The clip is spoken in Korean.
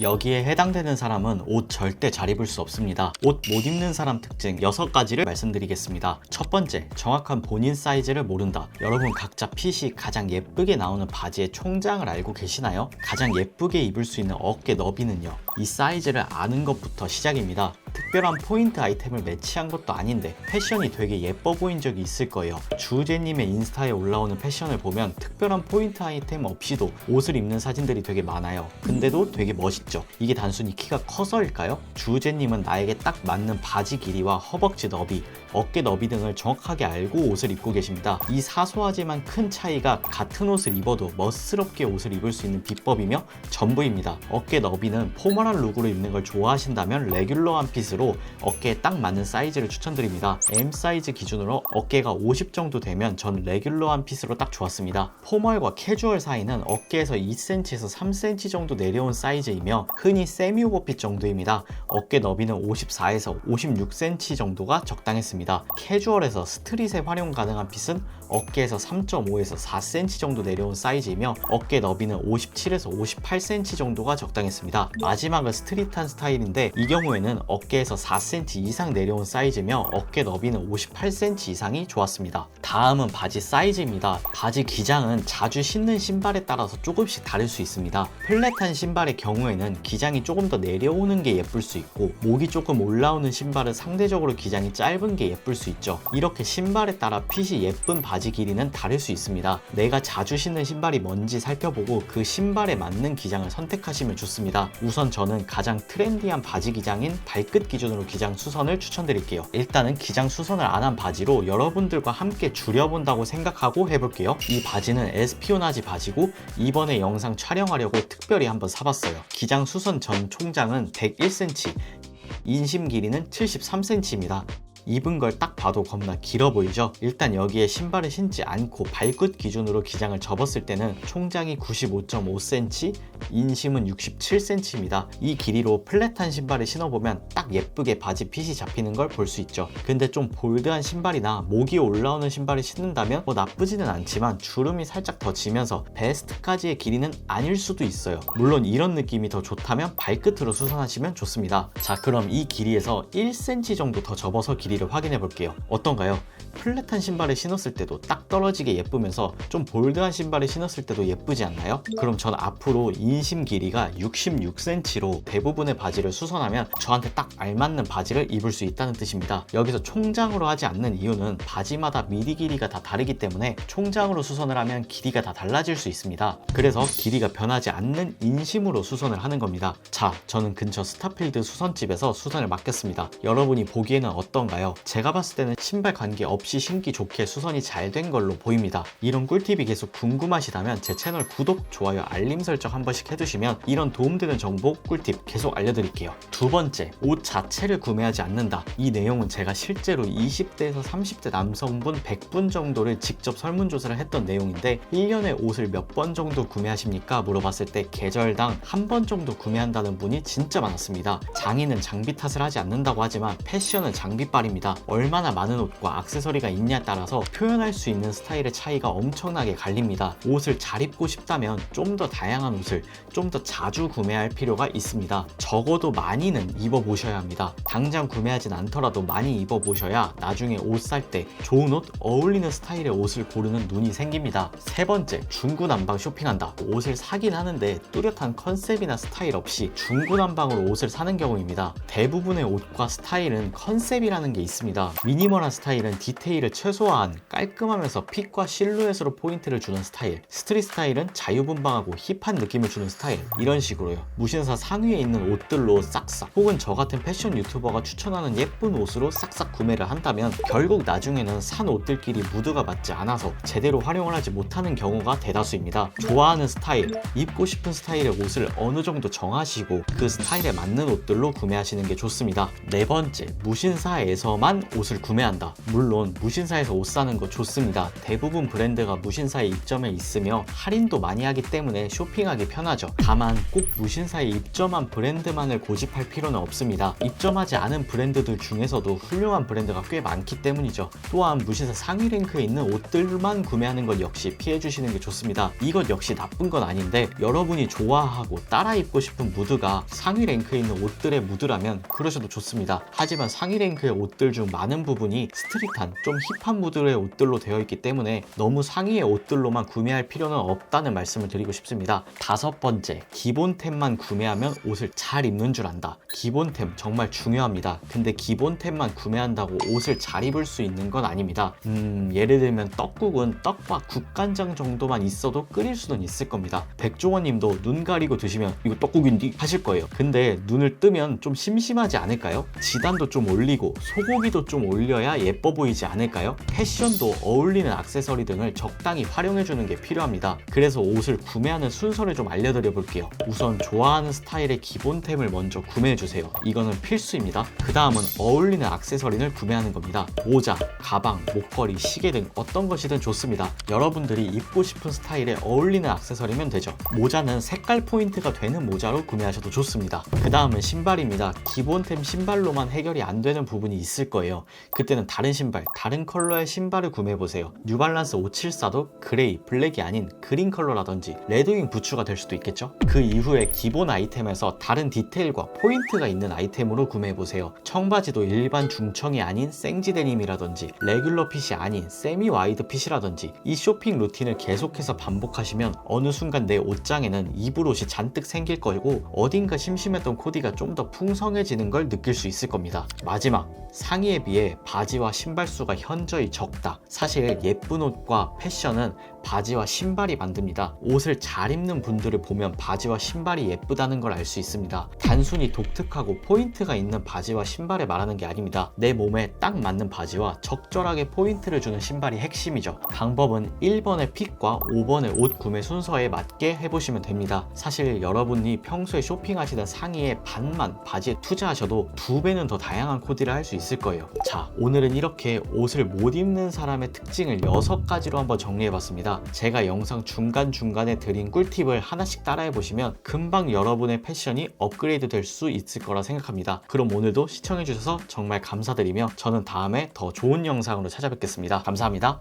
여기에 해당되는 사람은 옷 절대 잘 입을 수 없습니다. 옷 못 입는 사람 특징 6가지를 말씀드리겠습니다. 첫 번째, 정확한 본인 사이즈를 모른다. 여러분 각자 핏이 가장 예쁘게 나오는 바지의 총장을 알고 계시나요? 가장 예쁘게 입을 수 있는 어깨 너비는요. 이 사이즈를 아는 것부터 시작입니다. 특별한 포인트 아이템을 매치한 것도 아닌데 패션이 되게 예뻐 보인 적이 있을 거예요. 주우재님의 인스타에 올라오는 패션을 보면 특별한 포인트 아이템 없이도 옷을 입는 사진들이 되게 많아요. 근데도 되게 멋있죠. 이게 단순히 키가 커서일까요? 주우재님은 나에게 딱 맞는 바지 길이와 허벅지 너비, 어깨 너비 등을 정확하게 알고 옷을 입고 계십니다. 이 사소하지만 큰 차이가 같은 옷을 입어도 멋스럽게 옷을 입을 수 있는 비법이며 전부입니다. 어깨 너비는 포멀한 룩으로 입는 걸 좋아하신다면 레귤러한 핏으로 어깨에 딱 맞는 사이즈를 추천드립니다. M 사이즈 기준으로 어깨가 50 정도 되면 전 레귤러한 핏으로 딱 좋았습니다. 포멀과 캐주얼 사이는 어깨에서 2cm에서 3cm 정도 내려온 사이즈이며 흔히 세미 오버핏 정도입니다. 어깨 너비는 54에서 56cm 정도가 적당했습니다. 캐주얼에서 스트릿에 활용 가능한 핏은 어깨에서 3.5에서 4cm 정도 내려온 사이즈이며 어깨 너비는 57에서 58cm 정도가 적당했습니다. 마지막은 스트릿한 스타일인데 이 경우에는 어깨에서 4cm 이상 내려온 사이즈며 어깨 너비는 58cm 이상이 좋았습니다. 다음은 바지 사이즈입니다. 바지 기장은 자주 신는 신발에 따라서 조금씩 다를 수 있습니다. 플랫한 신발의 경우에는 기장이 조금 더 내려오는 게 예쁠 수 있고 목이 조금 올라오는 신발은 상대적으로 기장이 짧은 게 예쁠 수 있죠. 이렇게 신발에 따라 핏이 예쁜 바지 길이는 다를 수 있습니다. 내가 자주 신는 신발이 뭔지 살펴보고 그 신발에 맞는 기장을 선택하시면 좋습니다. 우선 저는 가장 트렌디한 바지 기장인 발끝 기준으로 기장 수선을 추천드릴게요. 일단은 기장 수선을 안 한 바지로 여러분들과 함께 줄여본다고 생각하고 해볼게요. 이 바지는 에스피오나지 바지고 이번에 영상 촬영하려고 특별히 한번 사봤어요. 기장 수선 전 총장은 101cm, 인심 길이는 73cm입니다. 입은 걸 딱 봐도 겁나 길어 보이죠? 일단 여기에 신발을 신지 않고 발끝 기준으로 기장을 접었을 때는 총장이 95.5cm, 인심은 67cm입니다. 이 길이로 플랫한 신발을 신어보면 딱 예쁘게 바지 핏이 잡히는 걸 볼 수 있죠. 근데 좀 볼드한 신발이나 목이 올라오는 신발을 신는다면 뭐 나쁘지는 않지만 주름이 살짝 더 지면서 베스트까지의 길이는 아닐 수도 있어요. 물론 이런 느낌이 더 좋다면 발끝으로 수선하시면 좋습니다. 자 그럼 이 길이에서 1cm 정도 더 접어서 길이 를 확인해 볼게요. 어떤가요? 플랫한 신발을 신었을 때도 딱 떨어지게 예쁘면서 좀 볼드한 신발을 신었을 때도 예쁘지 않나요? 그럼 전 앞으로 인심 길이가 66cm로 대부분의 바지를 수선하면 저한테 딱 알맞는 바지를 입을 수 있다는 뜻입니다. 여기서 총장으로 하지 않는 이유는 바지마다 미디 길이가 다 다르기 때문에 총장으로 수선을 하면 길이가 다 달라질 수 있습니다. 그래서 길이가 변하지 않는 인심으로 수선을 하는 겁니다. 자, 저는 근처 스타필드 수선집에서 수선을 맡겼습니다. 여러분이 보기에는 어떤가요? 제가 봤을 때는 신발 관계 없이 신기 좋게 수선이 잘 된 걸로 보입니다. 이런 꿀팁이 계속 궁금하시다면 제 채널 구독, 좋아요, 알림 설정 한 번씩 해두시면 이런 도움되는 정보, 꿀팁 계속 알려드릴게요. 두 번째, 옷 자체를 구매하지 않는다. 이 내용은 제가 실제로 20대에서 30대 남성분 100분 정도를 직접 설문조사를 했던 내용인데 1년에 옷을 몇 번 정도 구매하십니까? 물어봤을 때 계절당 한 번 정도 구매한다는 분이 진짜 많았습니다. 장인은 장비 탓을 하지 않는다고 하지만 패션은 장비빨입니다. 얼마나 많은 옷과 액세서리가 있냐에 따라서 표현할 수 있는 스타일의 차이가 엄청나게 갈립니다. 옷을 잘 입고 싶다면 좀 더 다양한 옷을 좀 더 자주 구매할 필요가 있습니다. 적어도 많이는 입어보셔야 합니다. 당장 구매하진 않더라도 많이 입어보셔야 나중에 옷 살 때 좋은 옷, 어울리는 스타일의 옷을 고르는 눈이 생깁니다. 세 번째, 중구난방 쇼핑한다. 옷을 사긴 하는데 뚜렷한 컨셉이나 스타일 없이 중구난방으로 옷을 사는 경우입니다. 대부분의 옷과 스타일은 컨셉이라는 게 있습니다. 미니멀한 스타일은 디테일을 최소화한 깔끔하면서 핏과 실루엣으로 포인트를 주는 스타일. 스트릿 스타일은 자유분방하고 힙한 느낌을 주는 스타일. 이런 식으로요. 무신사 상위에 있는 옷들로 싹싹 혹은 저 같은 패션 유튜버가 추천하는 예쁜 옷으로 싹싹 구매를 한다면 결국 나중에는 산 옷들끼리 무드가 맞지 않아서 제대로 활용을 하지 못하는 경우가 대다수입니다. 좋아하는 스타일, 입고 싶은 스타일의 옷을 어느 정도 정하시고 그 스타일에 맞는 옷들로 구매하시는 게 좋습니다. 네 번째, 무신사에서 무신사에서만 옷을 구매한다. 물론 무신사에서 옷 사는 거 좋습니다. 대부분 브랜드가 무신사에 입점해 있으며 할인도 많이 하기 때문에 쇼핑하기 편하죠. 다만 꼭 무신사에 입점한 브랜드만을 고집할 필요는 없습니다. 입점하지 않은 브랜드들 중에서도 훌륭한 브랜드가 꽤 많기 때문이죠. 또한 무신사 상위 랭크에 있는 옷들만 구매하는 것 역시 피해 주시는 게 좋습니다. 이것 역시 나쁜 건 아닌데 여러분이 좋아하고 따라 입고 싶은 무드가 상위 랭크에 있는 옷들의 무드라면 그러셔도 좋습니다. 하지만 상위 랭크의 옷들 중 많은 부분이 스트릿한 좀 힙한 무드의 옷들로 되어 있기 때문에 너무 상위의 옷들로만 구매할 필요는 없다는 말씀을 드리고 싶습니다. 다섯 번째, 기본템만 구매하면 옷을 잘 입는 줄 안다. 기본템 정말 중요합니다. 근데 기본템만 구매한다고 옷을 잘 입을 수 있는 건 아닙니다. 음, 예를 들면 떡국은 떡과 국간장 정도만 있어도 끓일 수는 있을 겁니다. 백종원 님도 눈 가리고 드시면 이거 떡국인디 하실 거예요. 근데 눈을 뜨면 좀 심심하지 않을까요? 지단도 좀 올리고 소고기도 좀 올려야 예뻐 보이지 않을까요? 패션도 어울리는 액세서리 등을 적당히 활용해주는 게 필요합니다. 그래서 옷을 구매하는 순서를 좀 알려드려 볼게요. 우선 좋아하는 스타일의 기본템을 먼저 구매해주세요. 이거는 필수입니다. 그 다음은 어울리는 액세서리를 구매하는 겁니다. 모자, 가방, 목걸이, 시계 등 어떤 것이든 좋습니다. 여러분들이 입고 싶은 스타일에 어울리는 액세서리면 되죠. 모자는 색깔 포인트가 되는 모자로 구매하셔도 좋습니다. 그 다음은 신발입니다. 기본템 신발로만 해결이 안 되는 부분이 있을 거예요. 그때는 다른 신발, 다른 컬러의 신발을 구매해 보세요. 뉴발란스 574도 그레이, 블랙이 아닌 그린 컬러라든지 레드윙 부츠가 될 수도 있겠죠? 그 이후에 기본 아이템에서 다른 디테일과 포인트가 있는 아이템으로 구매해 보세요. 청바지도 일반 중청이 아닌 생지 데님이라든지 레귤러 핏이 아닌 세미 와이드 핏이라든지 이 쇼핑 루틴을 계속해서 반복하시면 어느 순간 내 옷장에는 입을 옷이 잔뜩 생길 거고 어딘가 심심했던 코디가 좀 더 풍성해지는 걸 느낄 수 있을 겁니다. 마지막 상의에 비해 바지와 신발 수가 현저히 적다. 사실 예쁜 옷과 패션은 바지와 신발이 만듭니다. 옷을 잘 입는 분들을 보면 바지와 신발이 예쁘다는 걸 알 수 있습니다. 단순히 독특하고 포인트가 있는 바지와 신발을 말하는 게 아닙니다. 내 몸에 딱 맞는 바지와 적절하게 포인트를 주는 신발이 핵심이죠. 방법은 1번의 픽과 5번의 옷 구매 순서에 맞게 해보시면 됩니다. 사실 여러분이 평소에 쇼핑하시던 상의의 반만 바지에 투자하셔도 두 배는 더 다양한 코디를 할 수 있을 거예요. 자, 오늘은 이렇게 옷을 못 입는 사람의 특징을 6가지로 한번 정리해봤 습니다. 제가 영상 중간중간에 드린 꿀팁을 하나씩 따라해 보시면 금방 여러분의 패션이 업그레이드 될 수 있을 거라 생각합니다. 그럼 오늘도 시청해 주셔서 정말 감사드리며 저는 다음에 더 좋은 영상으로 찾아뵙겠습니다. 감사합니다.